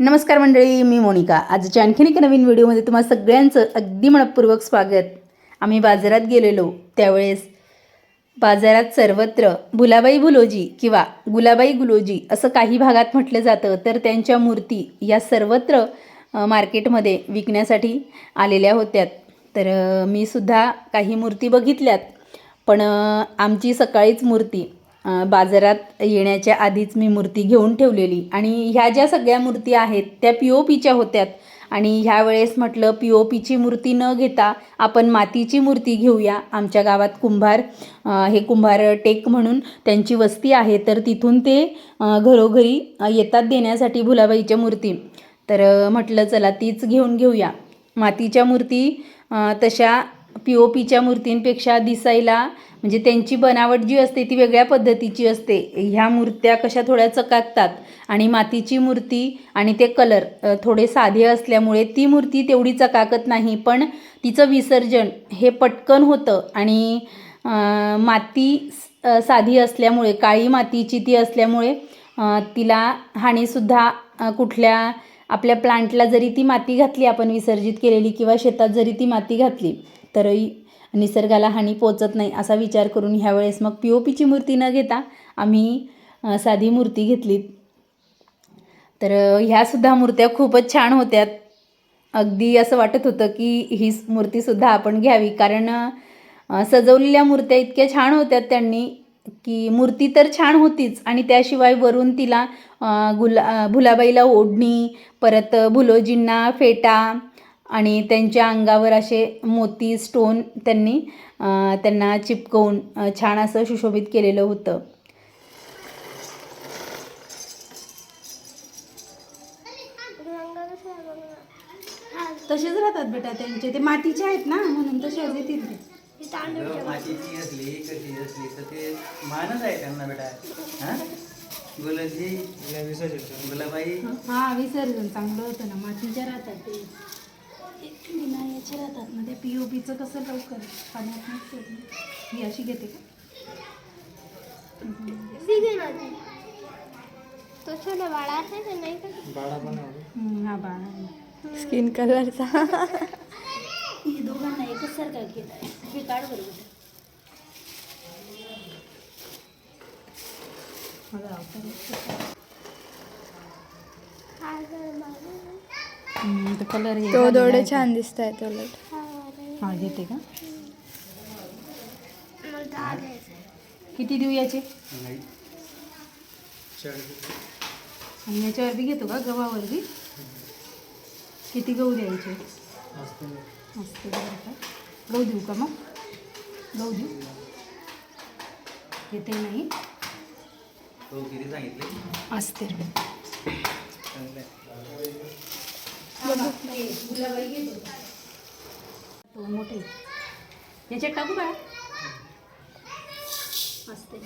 नमस्कार मंडळी मी मोनिका. आजच्या आणखीन एका नवीन व्हिडिओमध्ये तुम्हा सगळ्यांचं अगदी मनपूर्वक स्वागत. आम्ही बाजारात गेलेलो. त्यावेळेस बाजारात सर्वत्र भुलाबाई भुलोजी किंवा गुलाबाई गुलोजी असं काही भागात म्हटलं जातं तर त्यांच्या मूर्ती या सर्वत्र मार्केटमध्ये विकण्यासाठी आलेल्या होत्या तर मी सुद्धा काही मूर्ती बघितल्यात. पण आमची सकाळीच मूर्ती बाजारात येण्याच्या आधीच मी मूर्ती घेऊन ठेवलेली. आणि ह्या ज्या सगळ्या मूर्ती आहेत त्या पी ओ पीच्या होत्यात. आणि ह्या वेळेस म्हटलं पी ओ पीची मूर्ती न घेता आपण मातीची मूर्ती घेऊया. आमच्या गावात कुंभार हे कुंभार टेक म्हणून त्यांची वस्ती आहे. तर तिथून ते घरोघरी येतात देण्यासाठी भुलाबाईच्या मूर्ती. तर म्हटलं चला तीच घेऊन घेऊया. मातीच्या मूर्ती तशा पी ओ पीच्या मूर्तींपेक्षा दिसायला म्हणजे त्यांची बनावट जी असते ती वेगळ्या पद्धतीची असते. ह्या मूर्त्या कशा थोड्या चकाकतात आणि मातीची मूर्ती आणि ते कलर थोडे साधे असल्यामुळे ती मूर्ती तेवढी चकाकत नाही पण तिचं विसर्जन हे पटकन होतं आणि माती साधी असल्यामुळे काळी मातीची ती असल्यामुळे तिला हानीसुद्धा कुठल्या आपल्या प्लांटला जरी ती माती घातली आपण विसर्जित केलेली किंवा शेतात जरी ती माती घातली तरी निसर्गाला हानी पोचत नाही असा विचार करून ह्यावेळेस मग पी ओ पीची मूर्ती न घेता आम्ही साधी मूर्ती घेतली. तर ह्यासुद्धा मूर्त्या खूपच छान होत्या अगदी असं वाटत होतं की ही मूर्तीसुद्धा आपण घ्यावी. कारण सजवलेल्या मूर्त्या इतक्या छान होत्या त्यांनी की मूर्ती तर छान होतीच आणि त्याशिवाय वरून तिला गुला भुलाबाईला ओढणी परत भुलोजींना फेटा आणि त्यांच्या अंगावर असे मोती स्टोन त्यांनी त्यांना चिपकवून छान असं सुशोभित केलेलं होतं. तसेच राहतात बेटा त्यांचे. ते मातीचे आहेत ना म्हणून तसेच येतील ते अगं, मातीची असली कशी असली तर ते मानच आहे त्यांना बेटा. हा? गुलाबजी गुलाबाई. हा विसर्जन चांगलं होतं ना मातीच्या राहतात ते ते. बिना याचे राहतात ना त्या पी ओ पीचं कसं लवकर पाण्यात नसतं ना. ही अशी घेते का? तो. छोटा बाळा आहे नाही का? हा बाळा. स्किन कलरचा हे दोघांना एकच सारखा केला हे काढ बरोबर अवतार तर कलर हे तो झालेला. छान दिसत आहेत उलट हा घेते का? किती देऊ याचे? आणि याच्यावर बी घेतो का? गव्हावर बी किती गहू द्यायचे? असते बरं का. गहू देऊ का मग? गहू देऊ? येते नाही. तो असते. चांगलं मोठे. याच्यात टाकू का असते